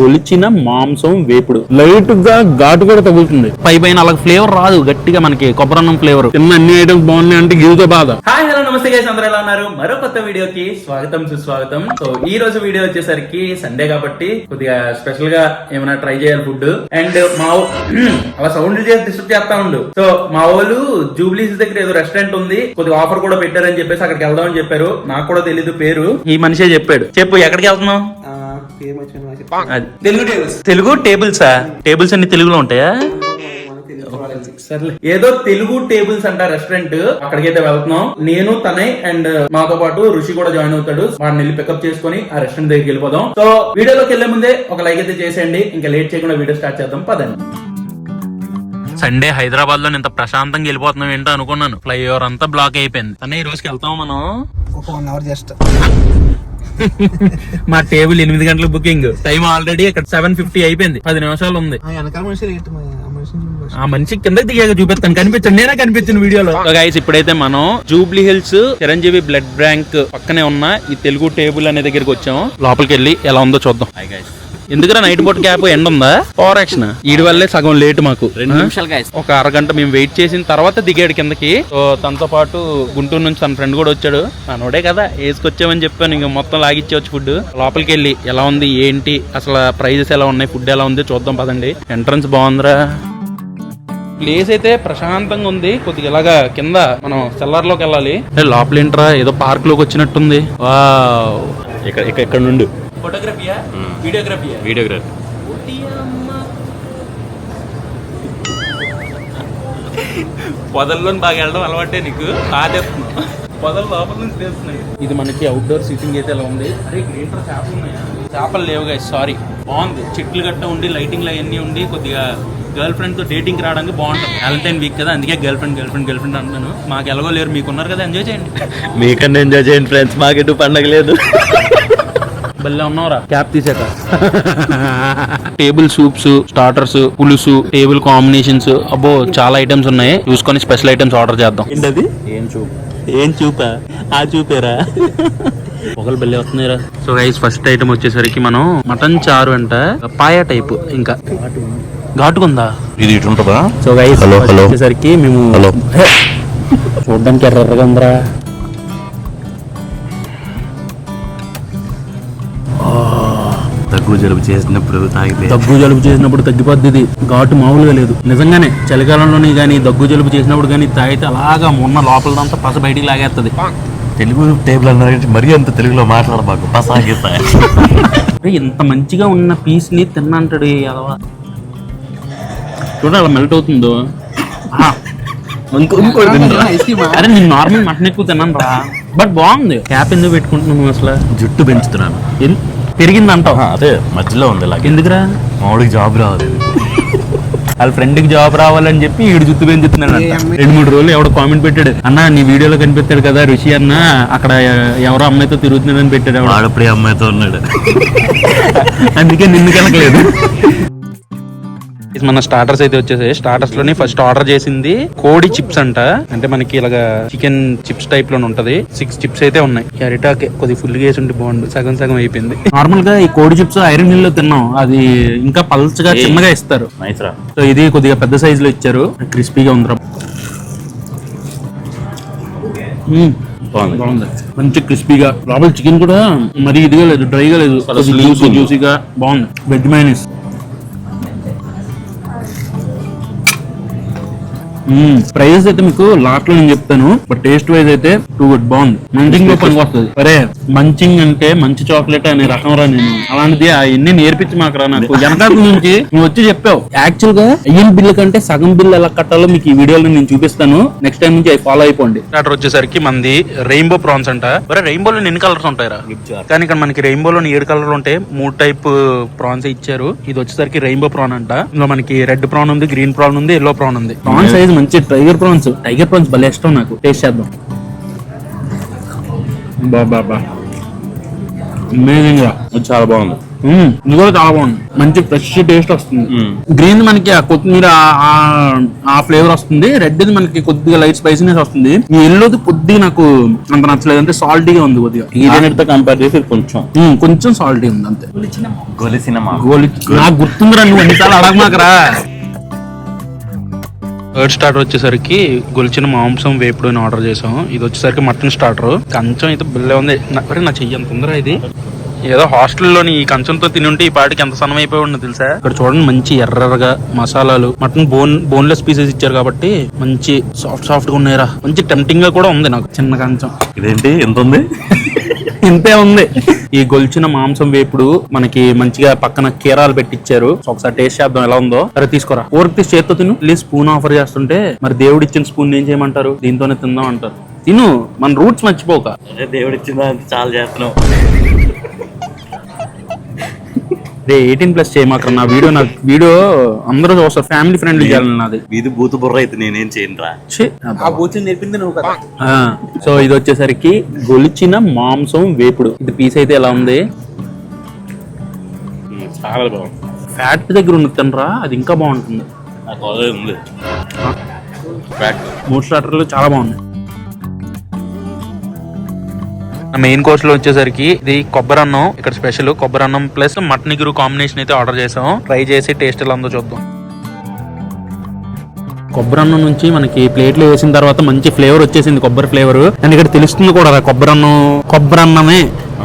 గొలిచిన మాంసం వేపుడు. లైట్గా ఘాటు కూడా తగులుతుంది. పై పైన అలా ఫ్లేవర్ రాదు గట్టిగా మనకి కొబ్బరన్నం ఫ్లేవర్. తిన్న అన్ని ఐటమ్స్ బాగున్నాయి అంటే గిరితో బాధ. హాయ్ హలో నమస్తే గైస్ అందరూ ఎలా ఉన్నారు? మరో కొత్త వీడియోకి స్వాగతం సుస్వాగతం. సో ఈ రోజు వీడియో వచ్చేసరికి సండే కాబట్టి కొద్దిగా స్పెషల్గా ఏమైనా ట్రై చేయాలి ఫుడ్ అండ్ మా అలా సౌండ్ చేసి డిస్టర్బ్ చేస్తా ఉండు. సో మా వాళ్ళు జూబ్లీస్ దగ్గర ఏదో రెస్టారెంట్ ఉంది కొద్దిగా ఆఫర్ కూడా పెట్టారని చెప్పేసి అక్కడికి వెళ్దామని చెప్పారు. నాకు కూడా తెలీదు పేరు. ఈ మనిషే చెప్పాడు. చెప్పు ఎక్కడికి వెళ్తున్నావు. తెలుగు టేబుల్స్ తెలుగు టేబుల్సా టేబుల్స్ అన్ని తెలుగులో ఉంటాయా? సర్లే. ఏదో తెలుగు టేబుల్స్ అంట రెస్టారెంట్ అక్కడికైతే వెళ్తున్నాం. నేను తనే అండ్ మాతో పాటు ఋషి కూడా జాయిన్ అవుతాడు. వాడిని వెళ్ళి పికప్ చేసుకొని ఆ రెస్టారెంట్ దగ్గరికి వెళ్ళిపోదాం. సో వీడియోలోకి వెళ్ళే ముందే ఒక లైక్ అయితే చేసేయండి. ఇంకా లేట్ చేయకుండా వీడియో స్టార్ట్ చేద్దాం. పదండి. సండే హైదరాబాద్లో ఇంత ప్రశాంతంగా వెళ్ళిపోతున్నాం ఏంటో అనుకున్నాను. ఫ్లైఓవర్ అంతా బ్లాక్ అయిపోయింది. అన్న ఈ రోజుకి వెళ్తాం మనం. ఒక వన్ అవర్ జస్ట్ మా టేబుల్ ఎనిమిది గంటల బుకింగ్. టైం ఆల్రెడీ ఇక్కడ సెవెన్ ఫిఫ్టీ అయిపోయింది. పది నిమిషాలు ఉంది. ఆ మనిషి కింద దిగాక చూపిస్తాను. కనిపించండి. నేనే కనిపించిన వీడియోలో. గైస్ ఇప్పుడైతే మనం జూబ్లీ హిల్స్ చిరంజీవి బ్లడ్ బ్యాంక్ పక్కనే ఉన్న ఈ తెలుగు టేబుల్ అనే దగ్గరికి వచ్చాం లోపలికి వెళ్ళి ఎలా ఉందో చూద్దాం. ఎందుకురా నైట్ బోట్ క్యాప్ ఎండ్ ఉందా పవర్ యాక్షన్ వీడి వల్లే సగం లేట్ మాకు. రెండు నిమిషాలు ఒక అరగంట మేము వెయిట్ చేసిన తర్వాత దిగాడు కిందకి. సో తనతో పాటు గుంటూరు నుంచి తన ఫ్రెండ్ కూడా వచ్చాడు. మనోడే కదా వేసుకొచ్చామని చెప్పాను ఇంకా మొత్తం లాగిచ్చేవచ్చు ఫుడ్ లోపలికి వెళ్ళి ఎలా ఉంది ఏంటి అసలు ప్రైజెస్ ఎలా ఉన్నాయి ఫుడ్ ఎలా ఉంది చూద్దాం పదండి. ఎంట్రన్స్ బాగుందిరా. ప్లేస్ అయితే ప్రశాంతంగా ఉంది. కొద్దిగా ఇలాగా కింద మనం సెల్లార్లోకి వెళ్ళాలి. ఏ, లోపల ఏంట్రా ఏదో పార్క్లోకి వచ్చినట్టుంది. ఇక్కడ ఇక్కడ నుండి. ఫోటోగ్రఫీయా వీడియోగ్రఫీయా వీడియోగ్రఫీ పొదల్లో బాగా వెళ్ళడం అలవాటే నీకు ఆదేస్తున్నా పొదల లోపల నుంచి తెలుస్తున్నాయి ఇది మనకి అవుట్డోర్ సీటింగ్ అయితే ఎలా ఉంది అరే గ్రేటర్ చేపలు ఉన్నాయా చేపలు లేవు గాయ సారీ బాగుంది చెట్లు గట్ట ఉండి లైటింగ్ అవన్నీ ఉండి కొద్దిగా గర్ల్ ఫ్రెండ్తో డేటింగ్ రావడానికి బాగుంటుంది వ్యాలంటైన్ వీక్ కదా అందుకే girlfriend girlfriend girlfriend అంటున్నాను మాకు ఎలాగో లేరు మీకున్నారు కదా ఎంజాయ్ చేయండి మీకన్నా ఎంజాయ్ చేయండి ఫ్రెండ్స్ మాకెటు పండగ లేదు బల్లే ఉన్నావురా క్యాప్ తీసాక టేబుల్ సూప్స్ స్టార్టర్స్ పులుసు టేబుల్ కాంబినేషన్స్. అబ్బో చాలా ఐటమ్స్ ఉన్నాయి. చూసుకొని స్పెషల్ ఐటమ్స్ ఆర్డర్ చేద్దాం. ఏంటది? ఏం చూపు? ఏం చూపా? ఆ చూపేరా. పొగలు బల్లే వస్తున్నాయిరా. సో గైస్ ఫస్ట్ ఐటమ్ వచ్చేసరికి మనం మటన్ చారు అంట పాయ టైప్ ఇంకా. ఘాటుకుందా ఇది ఇటు ఉంటుందా? So guys. వచ్చేసరికి మేము! చూడ్డానికి ఎర్రగా ఉందిరా. దగ్గు జలుబు చేసినప్పుడు తాగితే? దగ్గు జలుబు చేసినప్పుడు తగ్గిపోద్ది ఇది ఘాటు మామూలుగా లేదు. నిజంగానే చలికాలంలోని కానీ దగ్గు జలుబు చేసినప్పుడు కానీ తాగితే అలాగా మొన్న లోపలదంతా పస బయటికి లాగేస్తుంది తెలుగు టేబుల్ అన్నారు మరీ అంత తెలుగులో మాట్లాడబాకు పసాగిత అరే ఇంత మంచిగా ఉన్న పీస్ని తిన్నంటాడు ఈ అలవా. చూడ అలా మెల్ట్ అవుతుందో. అరే నేను నార్మల్ మటన్ ఎక్కువ తిన్నాను రా బట్ బాగుంది. క్యాప్ ఎందుకు పెట్టుకుంటున్నాను అసలు? జుట్టు పెంచుతున్నాను. పెరిగింది అంటావు అదే మధ్యలో ఉంది ఇలాగే ఎందుకురా? మామూలుగా జాబ్ రావాలి వాళ్ళ ఫ్రెండ్కి జాబ్ రావాలని చెప్పి ఈడు జుత్తు పెంచుతున్నాడు రెండు మూడు రోజులు ఎవడో కామెంట్ పెట్టాడు. అన్న నీ వీడియోలో కనిపెట్టాడు కదా ఋషి అన్న అక్కడ ఎవరో అమ్మాయితో తిరుగుతున్నాడని పెట్టాడు ఎవడో. వాడప్పుడే అమ్మాయితో ఉన్నాడు. అందుకే నిన్ను కలకలేదు. మన స్టార్టర్స్ అయితే వచ్చేసాయి స్టార్టర్స్లోని ఫస్ట్ ఆర్డర్ చేసింది కోడి చిప్స్ అంట. అంటే మనకి ఇలాగా చికెన్ చిప్స్ టైప్లోనే ఉంటది. సిక్స్ చిప్స్ అయితే ఉన్నాయి. క్యారెటాకే కొద్ది ఫుల్గా వేసి ఉంటే బాగుండు. సగం సగం అయిపోయింది. నార్మల్గా ఈ కోడి చిప్స్ ఐరన్ మిల్లో తిన్నాం. అది ఇంకా పల్చగా చిన్నగా ఇస్తారు. సో ఇది కొద్దిగా పెద్ద సైజ్లో ఇచ్చారు. క్రిస్పీగా ఉందిరా. మ్మ్. బాగుంది. మంచి క్రిస్పీగా. లోపల చికెన్ కూడా మరి ఇదిగా లేదు డ్రైగా లేదు. జ్యూసీ జ్యూసీగా బాగుంది. వెజ్ మైనస్ ప్రైజెస్ అయితే మీకు లాట్లో నేను చెప్తాను బట్ టేస్ట్ వైజ్ అయితే టూ గుడ్ బాగుంది. మంచింగ్లో పనికి వస్తుంది. సరే మంచింగ్ అంటే మంచి చాక్లెట్ అనే రకం రా నేను. అలాంటిది అవన్నీ నేర్పించి మాకు రా నాకు. వెనకాల నుంచి నువ్వు వచ్చి చెప్పావు. యాక్చువల్గా అయ్యన్ బిల్ కంటే సగం బిల్ ఎలా కట్టాలో మీకు ఈ వీడియోలో నేను చూపిస్తాను. నెక్స్ట్ టైం నుంచి అవి ఫాలో అయిపోండి. స్టార్టర్ వచ్చేసరికి మంది రెయిన్బో ప్రాన్స్ అంట. మరి రెయిన్బోలో ఎన్ని కలర్స్ ఉంటాయిరా? కానీ ఇక్కడ మనకి రెయిన్బోలో ఏడు కలర్లు ఉంటాయి మూడు టైప్ ప్రాన్స్ ఇచ్చారు. ఇది వచ్చేసరికి రెయిన్బో ప్రాన్ అంట. ఇందులో మనకి రెడ్ ప్రాన్ ఉంది గ్రీన్ ప్రాన్ ఉంది ఎల్లో ప్రాన్ ఉంది. ప్రాన్ సైజ్ మంచి టైగర్ ప్రాన్స్ టైగర్ ప్రాన్స్ భలే ఇష్టం నాకు. టేస్ట్ చేద్దాం. బా బా అమేజింగ్ చాలా బాగుంది. మ్మ్. ఇది కూడా చాలా బాగుంది. మంచి ఫ్రెష్ టేస్ట్ వస్తుంది. గ్రీన్ మనకి ఆ కొత్తిమీర ఆ- ఫ్లేవర్ వస్తుంది. రెడ్ మనకి కొద్దిగా లైట్ స్పైసీనెస్ వస్తుంది. ఈ ఎల్లోది కొద్దిగా నాకు అంత నచ్చలేదు అంటే సాల్టీగా ఉంది కొద్దిగా. ఈ కంపేర్ చేసి ఇది కొంచెం. మ్మ్, కొంచెం సాల్టీ ఉంది అంతే. గొలిసిన గోలి నాకు గుర్తుందిరా నువ్వు ఎన్నిసార్లు అడగమాకరా. థర్డ్ స్టార్టర్ వచ్చేసరికి గొలిచిన మాంసం వేపుడు అని ఆర్డర్ చేసాం ఇది వచ్చేసరికి మటన్ స్టార్టర్ కంచం అయితే బిల్లే ఉంది. నా- చెయ్యి అంత ఉందిరా ఇది? ఏదో హాస్టల్లోని ఈ కంచంతో తిని ఉంటే ఈ పాటికి ఎంత సన్నం అయిపోయి ఉండదు తెలుసా? ఇక్కడ చూడండి మంచి ఎర్రగా మసాలాలు మటన్ బోన్ బోన్లెస్ పీసెస్ ఇచ్చారు కాబట్టి మంచి సాఫ్ట్ సాఫ్ట్గా ఉన్నాయిరా. మంచి టెంప్టింగ్గా కూడా ఉంది నాకు చిన్న కంచం. ఇదేంటి? ఎంత ఉంది? ఇంతే ఉంది. ఈ గొల్చిన మాంసం వేపుడు మనకి మంచిగా పక్కన కీరాలు పెట్టిచ్చారు. ఒకసారి టేస్ట్ చేద్దాం ఎలా ఉందో. అరే తీసుకోరా. ఊరికి తీసి చేత్తో తిను. ప్లీజ్ స్పూన్ ఆఫర్ చేస్తుంటే మరి దేవుడు ఇచ్చిన స్పూన్ ఏం చేయమంటారు? దీంతోనే తిందాం అంటారు. తిను మన రూట్స్ మర్చిపోక. దేవుడు ఇచ్చిన చాలా చేస్తున్నావు రే ఎయిటీన్ ప్లస్ చేయమాకరా నా వీడియో నా వీడియో అందరూ చూస్తారు ఫ్యామిలీ ఫ్రెండ్లీ చేయాలి నాది. వీధి బూతు బుర్ర అయితే నేనేం చేయను రా ఛీ. ఆ బూతులు నేర్పింది నువ్వు కదా. ఆ, సో ఇది వచ్చేసరికి గొలిచిన మాంసం వేపుడు. ఇది పీస్ అయితే ఎలా ఉంది? చాలా బాగుంది. ఫ్యాట్ దగ్గర ఉన్న తినరా అది ఇంకా బాగుంటుంది. నాకు ఆల్రెడీ ఉంది. ఫ్యాట్ మూడు స్టార్టర్లు చాలా బాగున్నాయి మెయిన్ కోర్స్లో వచ్చేసరికి ఇది కొబ్బరి అన్నం ఇక్కడ స్పెషల్ కొబ్బరి అన్నం ప్లస్ మటన్ ఇగురు కాంబినేషన్ అయితే ఆర్డర్ చేసాం. ట్రై చేసి టేస్ట్ ఎలా ఉందో చూద్దాం. కొబ్బరి అన్నం నుంచి మనకి ప్లేట్లో వేసిన తర్వాత మంచి ఫ్లేవర్ వచ్చేసింది కొబ్బరి ఫ్లేవర్ అండ్ ఇక్కడ తెలుస్తుంది కూడా కొబ్బరి అన్నం కొబ్బరి అన్నమే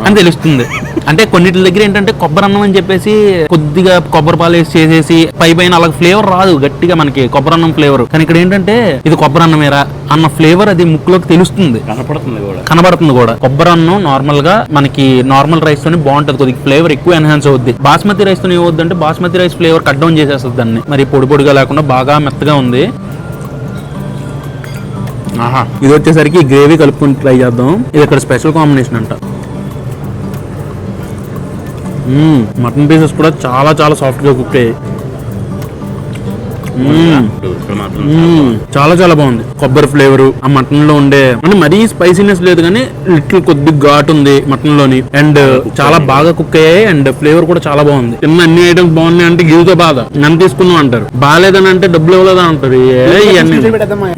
అని తెలుస్తుంది. అంటే కొన్నిటి దగ్గర ఏంటంటే కొబ్బరి అన్నం అని చెప్పేసి కొద్దిగా కొబ్బరి పాలు వేసి చేసేసి పై పైన అలా ఫ్లేవర్ రాదు గట్టిగా మనకి కొబ్బరి అన్నం ఫ్లేవర్. కానీ ఇక్కడ ఏంటంటే ఇది కొబ్బరి అన్నమేరా అన్న ఫ్లేవర్ అది ముక్కులోకి తెలుస్తుంది. కనపడుతుంది కూడా. కనబడుతుంది కూడా. కొబ్బరి అన్నం నార్మల్గా మనకి నార్మల్ రైస్ తోని బాగుంటది కొద్దిగా ఫ్లేవర్ ఎక్కువ ఎన్హాన్స్ అవుద్ది. బాస్మతి రైస్తో ఏమవుద్ది అంటే basmati rice flavour cut down చేసేస్తుంది దాన్ని. మరి పొడి పొడిగా లేకుండా బాగా మెత్తగా ఉంది. ఆహా ఇది వచ్చేసరికి గ్రేవీ కలుపుకొని ట్రై చేద్దాం. ఇది ఇక్కడ స్పెషల్ కాంబినేషన్ అంట. మటన్ పీసెస్ కూడా చాలా చాలా సాఫ్ట్గా కుక్ అయ్యాయి చాలా చాలా బాగుంది. కొబ్బరి ఫ్లేవర్ ఆ మటన్లో ఉండే అంటే మరీ స్పైసీనెస్ లేదు కానీ లిటిల్ కొద్ది ఘాట్ ఉంది మటన్లోని అండ్ చాలా బాగా కుక్ అయ్యాయి అండ్ ఫ్లేవర్ కూడా చాలా బాగుంది. తిన్న అన్ని ఐటమ్స్ బాగున్నాయి అంటే గిరితో బాధ. నన్ను తీసుకున్నాం అంటారు. బాగాలేదని అంటే డబ్బులు ఇవ్వలేదని అంటారు.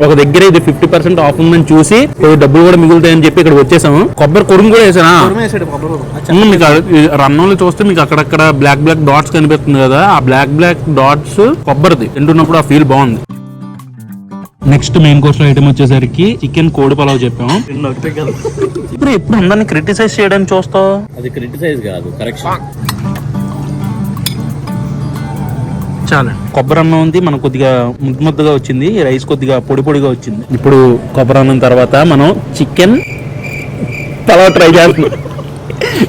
ఒక దగ్గర ఇది ఫిఫ్టీ పర్సెంట్ ఆఫ్ ఉందని చూసి డబ్బులు కూడా మిగులుతాయని చెప్పి ఇక్కడ వచ్చేసాము. కొబ్బరి కొరుము కూడా వేసానా? మీకు రన్నంలో చూస్తే మీకు అక్కడక్కడ బ్లాక్ బ్లాక్ డాట్స్ కనిపిస్తుంది కదా. ఆ బ్లాక్ బ్లాక్ డాట్స్ కొబ్బరిది. తింటున్నప్పుడు ఆ ఫీల్ బాగుంది నెక్స్ట్ మెయిన్ కోర్స్ ఐటమ్ వచ్చేసరికి చికెన్ కోడి పలావ్ చెప్పాము. ఇప్పుడు ఎప్పుడు అందరిని క్రిటిసైజ్ చేయడానికి చూస్తావు? అది క్రిటిసైజ్ కాదు కరెక్షన్ చాలా. కొబ్బరి అన్నం ఉంది మనకు కొద్దిగా ముద్దు ముద్దగా వచ్చింది రైస్ కొద్దిగా పొడి పొడిగా వచ్చింది. ఇప్పుడు కొబ్బరి అన్నం తర్వాత మనం చికెన్ పలావ్ ట్రై చేస్తున్నాం.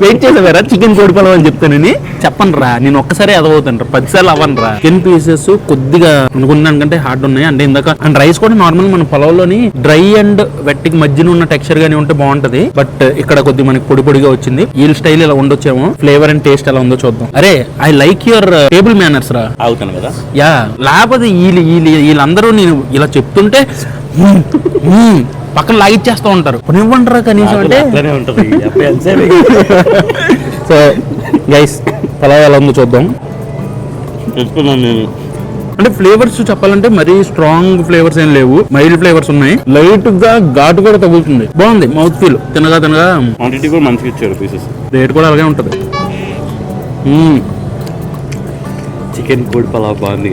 వెయిట్ చేసావారా? చికెన్ కోడి పలావ్ అని చెప్తానని చెప్పను రా నేను ఒక్కసారి ఎదవవుతాను రా పదిసార్లు అవ్వను రా చికెన్ పీసెస్ కొద్దిగా అనుకున్న దానికంటే హార్డ్ ఉన్నాయి. అంటే ఇందాక అండ్ రైస్ కూడా నార్మల్ మన పొలంలోని డ్రై అండ్ వెట్టికి మధ్యన ఉన్న టెక్స్చర్ గానీ ఉంటే బాగుంటది. బట్ ఇక్కడ కొద్దిగా మనకి పొడి పొడిగా వచ్చింది. వీల్ స్టైల్ ఇలా ఉండొచ్చేమో ఫ్లేవర్ అండ్ టేస్ట్ ఎలా ఉందో చూద్దాం. అరే I like your table manners రా. అవుతాను కదా? యా లేకపోతే వీళ్ళు వీళ్ళు వీళ్ళందరూ నేను ఇలా చెప్తుంటే పక్కన లాగిచ్చేస్తూ ఉంటారు. ఇవ్వంటారా కనీసం అంటే? సో గైస్ పలావ్ ఎలా ఉందో చూద్దాం. నేను. అంటే ఫ్లేవర్స్ చెప్పాలంటే మరీ స్ట్రాంగ్ ఫ్లేవర్స్ ఏం లేవు. మైల్డ్ ఫ్లేవర్స్ ఉన్నాయి. లైట్గా ఘాటు కూడా తగులుతుంది. బాగుంది. మౌత్ ఫీల్ తినగా తినగా. క్వాంటిటీ కూడా మంచిగా ఇచ్చారు పీసెస్ రేట్ కూడా అలాగే ఉంటది. మ్మ్. చికెన్ కోడి పలావ్ బాగుంది.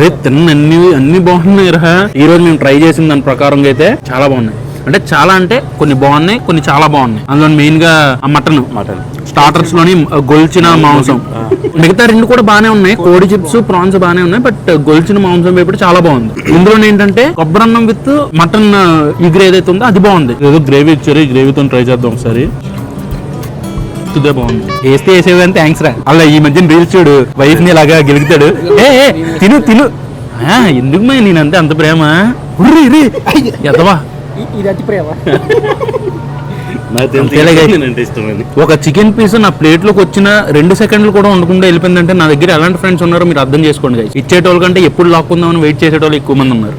రే తిన్న అన్ని అన్ని బాగున్నాయి రా. ఈ రోజు మేము ట్రై చేసిన దాని ప్రకారంగా అయితే చాలా బాగున్నాయి. అంటే చాలా అంటే కొన్ని బాగున్నాయి కొన్ని చాలా బాగున్నాయి. అందులో మెయిన్గా మటన్. మటన్. స్టార్టర్స్లోని గొల్చిన మాంసం. మిగతా రెండు కూడా బానే ఉన్నాయి. కోడి చిప్స్ ప్రాన్స్ బానే ఉన్నాయి బట్ గొల్చిన మాంసం వేపుడు చాలా బాగుంది. ఇందులో ఏంటంటే కొబ్బరి అన్నం విత్ మటన్ ఇగురు ఏదైతే ఉందో అది బాగుంది. ఏదో గ్రేవీ ఇచ్చారు ఈ గ్రేవీతో ట్రై చేద్దాం ఒకసారి. ఇదే బాగుంది. వేస్తే వేసేవి అని థ్యాంక్స్ రా. అలా ఈ మధ్యన రీల్స్ చూడు వైఫ్ని ఇలాగా గెలుగుతాడు ఏ ఏ, తిను తిను. ఆ, ఎందుకు మా నేనంతే అంత ప్రేమ? ఉర్రి, రీ. ఎదవా? ఇ- ఇది అతి ప్రేమ. అంతేలే guys. ఒక చికెన్ పీస్ నా ప్లేట్లోకి వచ్చిన రెండు సెకండ్లు కూడా ఉండకుండా వెళ్ళిపోయిందంటే నా దగ్గర ఎలాంటి ఫ్రెండ్స్ ఉన్నారో మీరు అర్థం చేసుకోండి guys. ఇచ్చేటోళ్ళ కంటే ఎప్పుడు లాక్కుందామని వెయిట్ చేసేటోళ్ళు ఎక్కువ మంది ఉన్నారు.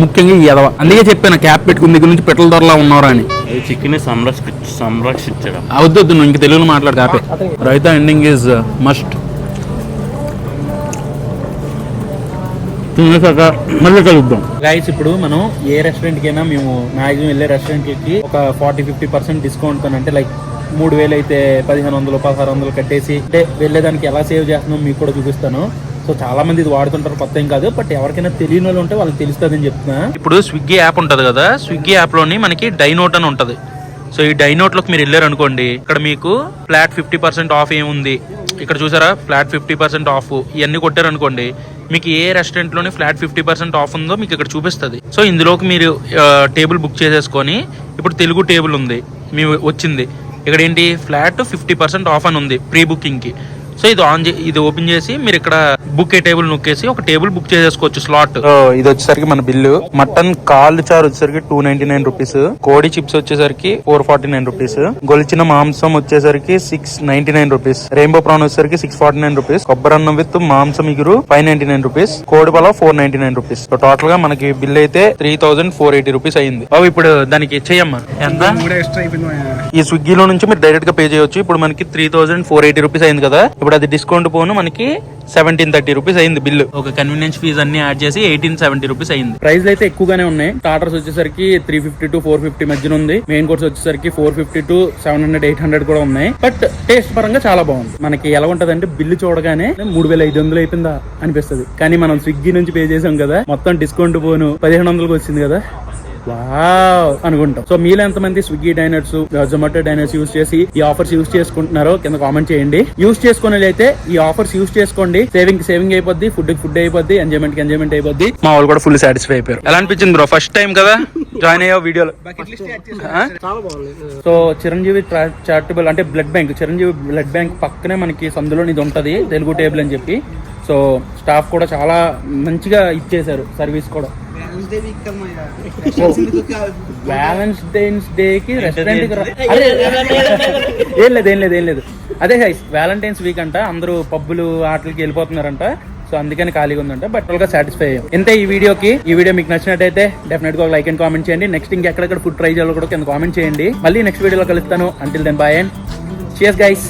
ముఖ్యంగా ఈ ఎదవ. అందుకే చెప్పాను క్యాప్ పెట్టుకుని దగ్గర నుంచి పెట్రోల్ ధరలా ఉన్నారా అని. చికెన్ సంరక్ష సంరక్షించడం. అవద్దొద్దు నువ్వు ఇంక తెలుగులో మాట్లాడు కాపే రైతా ఎండింగ్ ఈజ్ మస్ట్ తినేసాక మళ్ళీ కలుద్దాం. గైస్ ఇప్పుడు మనం ఏ రెస్టారెంట్ కైనా మేము మాక్సిమం వెళ్ళే రెస్టారెంట్కి ఒక ఫార్టీ ఫిఫ్టీ పర్సెంట్ డిస్కౌంట్తో అంటే లైక్ మూడు వేలు అయితే పదిహేను వందలు పదహారు వందలు కట్టేసి అంటే వెళ్ళేదానికి ఎలా సేవ్ చేస్తున్నాం మీకు కూడా చూపిస్తాను. సో చాలా మంది ఇది వాడుతుంటారు కొత్త ఏం కాదు. బట్ ఎవరికైనా తెలియని వాళ్ళు ఉంటే వాళ్ళకి తెలుస్తుంది అని చెప్తున్నా. ఇప్పుడు స్విగ్గీ యాప్ ఉంటుంది కదా స్విగ్గీ యాప్లోని మనకి డైనోట్ అని ఉంటది. సో ఈ డైనోట్లోకి మీరు వెళ్ళారు అనుకోండి ఇక్కడ మీకు ఫ్లాట్ ఫిఫ్టీ పర్సెంట్ ఆఫ్ ఏముంది? ఇక్కడ చూసారా ఫ్లాట్ ఫిఫ్టీ పర్సెంట్ ఆఫ్. ఇవన్నీ కొట్టారు అనుకోండి మీకు ఏ రెస్టారెంట్లోని ఫ్లాట్ ఫిఫ్టీ పర్సెంట్ ఆఫ్ ఉందో మీకు ఇక్కడ చూపిస్తుంది. సో ఇందులోకి మీరు టేబుల్ బుక్ చేసేసుకొని ఇప్పుడు తెలుగు టేబుల్ ఉంది మీ వచ్చింది. ఇక్కడ ఏంటి ఫ్లాట్ ఫిఫ్టీ పర్సెంట్ ఆఫ్ అని ఉంది ప్రీ బుకింగ్కి. సో ఇది ఆన్ చే- ఇది ఓపెన్ చేసి మీరు ఇక్కడ బుక్ ఏ టేబుల్ నొక్కేసి ఒక టేబుల్ బుక్ చేసేసుకోవచ్చు స్లాట్ ఇది వచ్చేసరికి మన బిల్లు. మటన్ కాల్ చారు వచ్చేసరికి టూ నైన్టీ నైన్ రూపీస్ కోడి చిప్స్ వచ్చేసరికి ఫోర్ ఫార్టీ నైన్ రూపీస్ గొలిచిన మాంసం వచ్చేసరికి six ninety nine rupees rainbow prawn వచ్చేసరికి సిక్స్ ఫార్టీ నైన్ రూపీస్ కొబ్బరి అన్నం విత్ మాంసం ఇగురు ఫైవ్ నైన్టీ నైన్ రూపీస్ కోడి pulao four ninety nine rupees so టోటల్గా మనకి బిల్ అయితే three thousand four eighty rupees అయింది. బాబు ఇప్పుడు దానికి చెయ్యమ్మా ఎంత? ఈ స్విగ్గీలో నుంచి మీరు డైరెక్ట్గా పే చేయొచ్చు. ఇప్పుడు మనకి three thousand four eighty rupees అయింది కదా. ఇప్పుడు అది డిస్కౌంట్ పోను మనకి సెవెంటీన్ థర్టీ రూపీస్ అయింది బిల్లు ఒక కన్వీనియన్స్ ఫీజ్ అన్ని యాడ్ చేసి ఎయిటీన్ సెవెంటీ రూపీస్ అయింది. ప్రైస్ అయితే ఎక్కువగానే ఉన్నాయి. స్టార్టర్స్ వచ్చేసరికి three fifty to four fifty మధ్యన ఉంది. మెయిన్ కోర్స్ వచ్చేసరికి four fifty to seven hundred eight hundred కూడా ఉన్నాయి. బట్ టేస్ట్ పరంగా చాలా బాగుంది. మనకి ఎలా ఉంటది అంటే బిల్లు చూడగానే మూడు వేల ఐదు వందలు అయిపోయిందా అనిపిస్తుంది. కానీ మనం స్విగ్గీ నుంచి పే చేసాం కదా మొత్తం డిస్కౌంట్ పోను. పదిహేను వందలకు వచ్చింది కదా. వావ్ అనుకుంటాం. సో మీలో ఎంతమంది Swiggy diners Zomato diners use చేసి ఈ ఆఫర్స్ యూస్ చేసుకుంటున్నారో కింద కామెంట్ చేయండి. యూస్ చేసుకునే అయితే ఈ ఆఫర్స్ యూస్ చేసుకోండి. సేవింగ్ సేవింగ్ అయిపోద్ది ఫుడ్ ఫుడ్ అయిపోద్ది ఎంజాయ్మెంట్ ఎంజాయ్మెంట్ అయిపోద్ది. మా వాళ్ళు కూడా ఫుల్ సాటిస్ఫై అయిపోయారు. ఎలా అనిపించింది బ్రో ఫస్ట్ టైం కదా జాయిన్ అయ్యావు వీడియోలో సో చిరంజీవి చారిటబుల్ అంటే blood bank Chiranjeevi blood bank పక్కనే మనకి సందులో ఇది ఉంటది తెలుగు టేబుల్ అని చెప్పి. సో స్టాఫ్ కూడా చాలా మంచిగా ఇచ్చేశారు సర్వీస్ కూడా. వ్యాలంటైన్స్ డే కి రెస్టారెంట్ ఏం లేదు ఏం లేదు ఏం లేదు. అదే గైస్ వ్యాలంటైన్స్ వీక్ అంట అందరూ పబ్బులు ఆటలకి వెళ్ళిపోతున్నారంట. సో అందుకని ఖాళీగా ఉందంట బట్గా సాటిస్ఫై అయ్యాం. ఇంతే ఈ వీడియోకి. ఈ వీడియో మీకు నచ్చినట్టయితే డెఫినెట్గా లైక్ అండ్ కామెంట్ చేయండి. నెక్స్ట్ ఇంకెక్కడెక్కడ ఫుడ్ ట్రై చేయాలో కూడా కింద కామెంట్ చేయండి. మళ్ళీ నెక్స్ట్ వీడియోలో కలుస్తాను. Until then bye and cheers guys